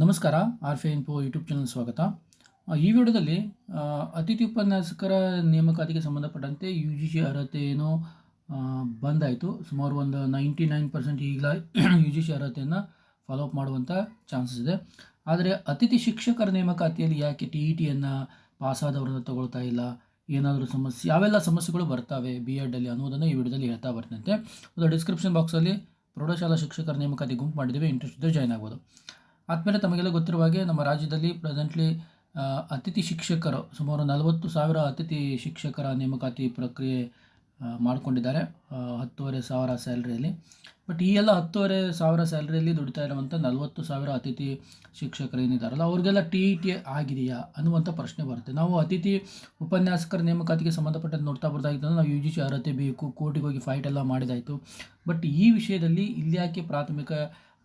ನಮಸ್ಕಾರ ಆರ್ ಫೆ info YouTube channel ಸ್ವಾಗತ ಈ ವಿಡಿಯೋದಲ್ಲಿ ಅತಿಥಿ ಉಪನ್ಯಾಸಕರ ನೇಮಕಾತಿಗೆ ಸಂಬಂಧಪಟ್ಟಂತೆ ಯು ಜಿ ಸಿ ಅರ್ಹತೆ ಏನೋ ಬಂದಾಯಿತು. ಸುಮಾರು ಒಂದು ನೈಂಟಿ ನೈನ್ ಪರ್ಸೆಂಟ್ ಈಗಲ ಯು ಜಿ ಸಿ ಅರ್ಹತೆಯನ್ನು ಫಾಲೋಅಪ್ ಮಾಡುವಂಥ ಚಾನ್ಸಸ್ ಇದೆ. ಆದರೆ ಅತಿಥಿ ಶಿಕ್ಷಕರ ನೇಮಕಾತಿಯಲ್ಲಿ ಯಾಕೆ ಟಿ ಇ ಟಿಯನ್ನು ಪಾಸಾದವರನ್ನು ತಗೊಳ್ತಾ ಇಲ್ಲ? ಏನಾದರೂ ಸಮಸ್ಯೆ, ಯಾವೆಲ್ಲ ಸಮಸ್ಯೆಗಳು ಬರ್ತವೆ ಬಿ ಎಡಲ್ಲಿ ಅನ್ನೋದನ್ನು ಈ ವಿಡಿಯೋದಲ್ಲಿ ಹೇಳ್ತಾ ಬರ್ತಂತೆ ಅದು ಡಿಸ್ಕ್ರಿಪ್ಷನ್ ಬಾಕ್ಸಲ್ಲಿ ಪ್ರೌಢಶಾಲಾ ಶಿಕ್ಷಕರ ನೇಮಕಾತಿ ಗುಂಪು ಮಾಡಿದ್ದೇವೆ. ಇಂಟ್ರೆಸ್ಟ್ ಇದ್ದರೆ ಜಾಯ್ನ್ ಆಗ್ಬೋದು. ಆದಮೇಲೆ ತಮಗೆಲ್ಲ ಗೊತ್ತಿರುವ ಹಾಗೆ ನಮ್ಮ ರಾಜ್ಯದಲ್ಲಿ ಪ್ರೆಸೆಂಟ್ಲಿ ಅತಿಥಿ ಶಿಕ್ಷಕರು ಸುಮಾರು ನಲವತ್ತು ಸಾವಿರ ಅತಿಥಿ ಶಿಕ್ಷಕರ ನೇಮಕಾತಿ ಪ್ರಕ್ರಿಯೆ ಮಾಡಿಕೊಂಡಿದ್ದಾರೆ ಹತ್ತುವರೆ ಸಾವಿರ ಸ್ಯಾಲ್ರಿಯಲ್ಲಿ. ಬಟ್ ಈ ಎಲ್ಲ ಹತ್ತುವರೆ ಸಾವಿರ ಸ್ಯಾಲ್ರಿಯಲ್ಲಿ ದುಡಿತಾ ಇರುವಂಥ ನಲವತ್ತು ಸಾವಿರ ಅತಿಥಿ ಶಿಕ್ಷಕರು ಏನಿದ್ದಾರಲ್ಲ ಅವ್ರಿಗೆಲ್ಲ ಟಿ ಇ ಟಿ ಆಗಿದೆಯಾ ಅನ್ನುವಂಥ ಪ್ರಶ್ನೆ ಬರುತ್ತೆ. ನಾವು ಅತಿಥಿ ಉಪನ್ಯಾಸಕರ ನೇಮಕಾತಿಗೆ ಸಂಬಂಧಪಟ್ಟ ನೋಡ್ತಾ ಬರ್ದಾಗಿತ್ತು ನಾವು ಯು ಜಿ ಸಿ ಅರ್ಹತೆ ಬೇಕು, ಕೋರ್ಟಿಗೆ ಹೋಗಿ ಫೈಟ್ ಎಲ್ಲ ಮಾಡಿದಾಯಿತು. ಬಟ್ ಈ ವಿಷಯದಲ್ಲಿ ಇಲ್ಲಿ ಯಾಕೆ ಪ್ರಾಥಮಿಕ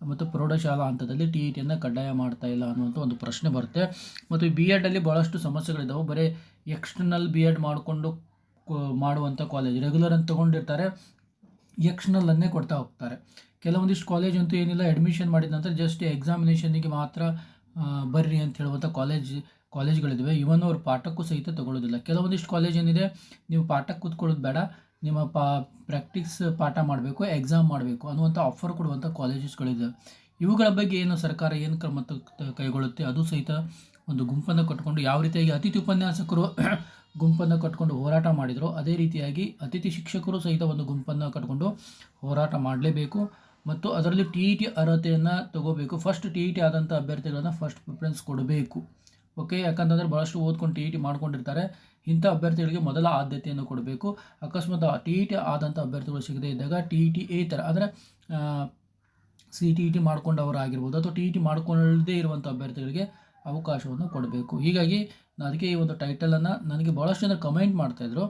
ಮತ್ತು ಪ್ರೌಢಶಾಲಾ ಹಂತದಲ್ಲಿ ಟಿ ಇ ಟಿಯನ್ನು ಕಡ್ಡಾಯ ಮಾಡ್ತಾ ಇಲ್ಲ ಅನ್ನುವಂಥ ಒಂದು ಪ್ರಶ್ನೆ ಬರುತ್ತೆ. ಮತ್ತು ಬಿ ಎಡಲ್ಲಿ ಭಾಳಷ್ಟು ಸಮಸ್ಯೆಗಳಿದ್ದಾವೆ ಬರೀ ಎಕ್ಸ್ಟರ್ನಲ್ ಬಿ ಎಡ್ ಮಾಡಿಕೊಂಡು ಮಾಡುವಂಥ ಕಾಲೇಜ್ ರೆಗ್ಯುಲರ್ ಅಂತ ತೊಗೊಂಡಿರ್ತಾರೆ. ಎಕ್ಸ್ಟರ್ನಲ್ಲನ್ನೇ ಕೊಡ್ತಾ ಹೋಗ್ತಾರೆ. ಕೆಲವೊಂದಿಷ್ಟು ಕಾಲೇಜ್ ಅಂತೂ ಏನಿಲ್ಲ ಅಡ್ಮಿಷನ್ ಮಾಡಿದ ನಂತರ ಜಸ್ಟ್ ಎಕ್ಸಾಮಿನೇಷನ್ನಿಗೆ ಮಾತ್ರ ಬರ್ರಿ ಅಂತ ಹೇಳುವಂಥ ಕಾಲೇಜ್ ಕಾಲೇಜ್ಗಳಿದ್ದಾವೆ ಇವನ್ ಅವ್ರು ಪಾಠಕ್ಕೂ ಸಹಿತ ತಗೊಳ್ಳೋದಿಲ್ಲ ಕೆಲವೊಂದಿಷ್ಟು ಕಾಲೇಜ್ ಏನಿದೆ, ನೀವು ಪಾಠಕ್ಕೆ ಕೂತ್ಕೊಳ್ಳೋದು ಬೇಡ. ನಿಮ್ಮ ಪಾ ಪ್ರಾಕ್ಟೀಸ್ ಪಾಠ ಮಾಡಬೇಕು ಎಕ್ಸಾಮ್ ಮಾಡಬೇಕು ಅನ್ನುವಂಥ ಆಫರ್ ಕೊಡುವಂಥ ಕಾಲೇಜಸ್ಗಳಿದೆ ಇವುಗಳ ಬಗ್ಗೆ ಏನು ಸರ್ಕಾರ ಏನು ಕ್ರಮ ಕೈಗೊಳ್ಳುತ್ತೆ ಅದು ಸಹಿತ ಒಂದು ಗುಂಪನ್ನು ಕಟ್ಕೊಂಡು ಯಾವ ರೀತಿಯಾಗಿ ಅತಿಥಿ ಉಪನ್ಯಾಸಕರು ಗುಂಪನ್ನು ಕಟ್ಕೊಂಡು ಹೋರಾಟ ಮಾಡಿದರು ಅದೇ ರೀತಿಯಾಗಿ ಅತಿಥಿ ಶಿಕ್ಷಕರು ಸಹಿತ ಒಂದು ಗುಂಪನ್ನು ಕಟ್ಕೊಂಡು ಹೋರಾಟ ಮಾಡಲೇಬೇಕು ಮತ್ತು ಅದರಲ್ಲಿ ಟಿ ಇ ಟಿ ಅರ್ಹತೆಯನ್ನು ತಗೋಬೇಕು. ಫಸ್ಟ್ ಟಿ ಇ ಟಿ ಆದಂಥ ಅಭ್ಯರ್ಥಿಗಳನ್ನು ಫಸ್ಟ್ ಪ್ರಿಫರೆನ್ಸ್ ಕೊಡಬೇಕು. ಓಕೆ? ಯಾಕಂತಂದರೆ ಭಾಳಷ್ಟು ಓದ್ಕೊಂಡು ಟಿ ಇ ಟಿ ಮಾಡ್ಕೊಂಡಿರ್ತಾರೆ. ಇಂಥ ಅಭ್ಯರ್ಥಿಗಳಿಗೆ ಮೊದಲ ಆದ್ಯತೆಯನ್ನು ಕೊಡಬೇಕು. ಅಕಸ್ಮಾತ್ ಟಿ ಇ ಟಿ ಆದಂಥ ಅಭ್ಯರ್ಥಿಗಳು ಸಿಗದೇ ಇದ್ದಾಗ ಟಿ ಇ ಟಿ ಎ ಥರ ಅಂದರೆ ಸಿ ಟಿ ಇ ಟಿ ಮಾಡ್ಕೊಂಡವರಾಗಿರ್ಬೋದು. ಅಥವಾ ಟಿ ಇ ಟಿ ಮಾಡ್ಕೊಳ್ಳದೇ ಇರುವಂಥ ಅಭ್ಯರ್ಥಿಗಳಿಗೆ ಅವಕಾಶವನ್ನು ಕೊಡಬೇಕು. ಹೀಗಾಗಿ ಅದಕ್ಕೆ ಈ ಒಂದು ಟೈಟಲನ್ನು ನನಗೆ ಭಾಳಷ್ಟು ಜನ ಕಮೆಂಟ್ ಮಾಡ್ತಾಯಿದ್ರು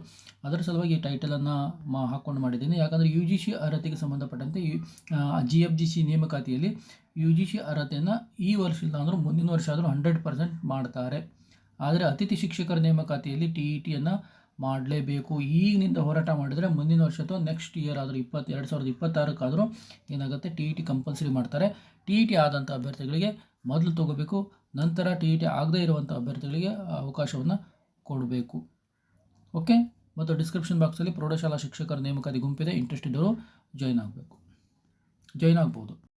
ಅದರ ಸಲುವಾಗಿ ಈ ಟೈಟಲನ್ನು ಮಾ ಹಾಕ್ಕೊಂಡು ಮಾಡಿದ್ದೀನಿ. ಯಾಕಂದರೆ ಯು ಜಿ ಸಿ ಅರ್ಹತೆಗೆ ಸಂಬಂಧಪಟ್ಟಂತೆ ಜಿ ಎಫ್ ಜಿ ಸಿ ನೇಮಕಾತಿಯಲ್ಲಿ ಯು ಜಿ ಸಿ ಅರ್ಹತೆಯನ್ನು ಈ ವರ್ಷ ಅಂದರೂ ಮುಂದಿನ ವರ್ಷ ಆದರೂ ಹಂಡ್ರೆಡ್ ಪರ್ಸೆಂಟ್ ಮಾಡ್ತಾರೆ. ಆದರೆ ಅತಿಥಿ ಶಿಕ್ಷಕರ ನೇಮಕಾತಿಯಲ್ಲಿ ಟಿ ಇ ಟಿಯನ್ನು ಮಾಡಲೇಬೇಕು. ಈಗಿನಿಂದ ಹೋರಾಟ ಮಾಡಿದರೆ ಮುಂದಿನ ವರ್ಷ ಅಥವಾ ನೆಕ್ಸ್ಟ್ ಇಯರ್ ಆದರೂ ಇಪ್ಪತ್ತು, ಎರಡು ಸಾವಿರದ ಇಪ್ಪತ್ತಾರಕ್ಕಾದರೂ ಏನಾಗುತ್ತೆ ಟಿ ಇ ಟಿ ಕಂಪಲ್ಸರಿ ಮಾಡ್ತಾರೆ. ಟಿ ಇ ಟಿ ಆದಂಥ ಅಭ್ಯರ್ಥಿಗಳಿಗೆ ಮೊದಲು ತಗೋಬೇಕು. ನಂತರ ಟಿ ಇ ಟಿ ಆಗದೇ ಇರುವಂಥ ಅಭ್ಯರ್ಥಿಗಳಿಗೆ ಅವಕಾಶವನ್ನು ಕೊಡಬೇಕು. ಓಕೆ? ಮತ್ತು ಡಿಸ್ಕ್ರಿಪ್ಷನ್ ಬಾಕ್ಸಲ್ಲಿ ಪ್ರೌಢಶಾಲಾ ಶಿಕ್ಷಕರ ನೇಮಕಾತಿ ಗುಂಪಿದೆ. ಇಂಟ್ರೆಸ್ಟ್ ಇದ್ದವರು ಜಾಯ್ನ್ ಆಗಬೇಕು. ಜಾಯ್ನ್ ಆಗ್ಬೋದು.